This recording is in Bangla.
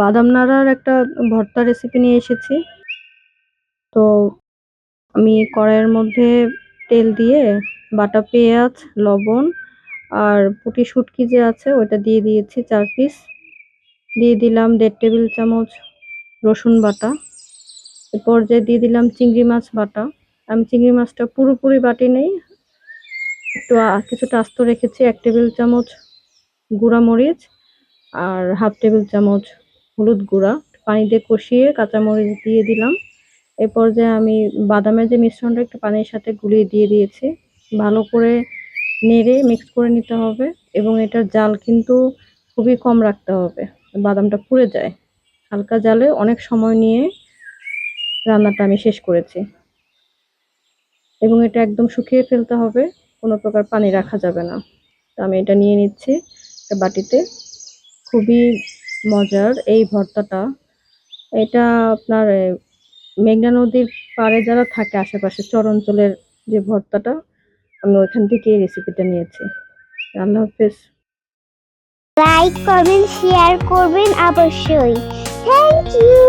বাদাম নাড়ার একটা ভর্তা রেসিপি নিয়ে এসেছি। তো আমি কড়াইয়ের মধ্যে তেল দিয়ে, বাটা পেঁয়াজ, লবণ আর পুঁটি শুটকি যে আছে ওটা দিয়ে দিয়েছি চার পিস দিয়ে দিলাম দেড় টেবিল চামচ রসুন বাটা। এরপর যে দিয়ে দিলাম চিংড়ি মাছ বাটা। আমি চিংড়ি মাছটা পুরোপুরি বাটি নেই, একটু কিছুটা আস্ত রেখেছি, এক টেবিল চামচ গুঁড়া মরিচ আর হাফ টেবিল চামচ হলুদ গুঁড়া পানি দিয়ে কষিয়ে কাঁচামরিচ দিয়ে দিলাম। এ পর্যায়ে আমি বাদামের যে মিশ্রণটা, একটু পানির সাথে গুলিয়ে দিয়ে দিয়েছি। ভালো করে নেড়ে মিক্স করে নিতে হবে এবং এটার জাল কিন্তু খুবই কম রাখতে হবে। বাদামটা পুড়ে যায়। হালকা জালে অনেক সময় নিয়ে রান্নাটা আমি শেষ করেছি। এবং এটা একদম শুকিয়ে ফেলতে হবে, কোনো প্রকার পানি রাখা যাবে না। তো আমি এটা নিয়ে নিচ্ছি একটা বাটিতে। খুবই মজার এই ভর্তাটা। এটা আপনার মেঘনা নদীর পাড়ে যারা থাকে, আশেপাশে চর অঞ্চলের যে ভর্তাটা, আমি ওইখান থেকে এই রেসিপিটা নিয়েছি। আল্লাহ হাফেজ। লাইক করবেন শেয়ার করবেন অবশ্যই। Thank you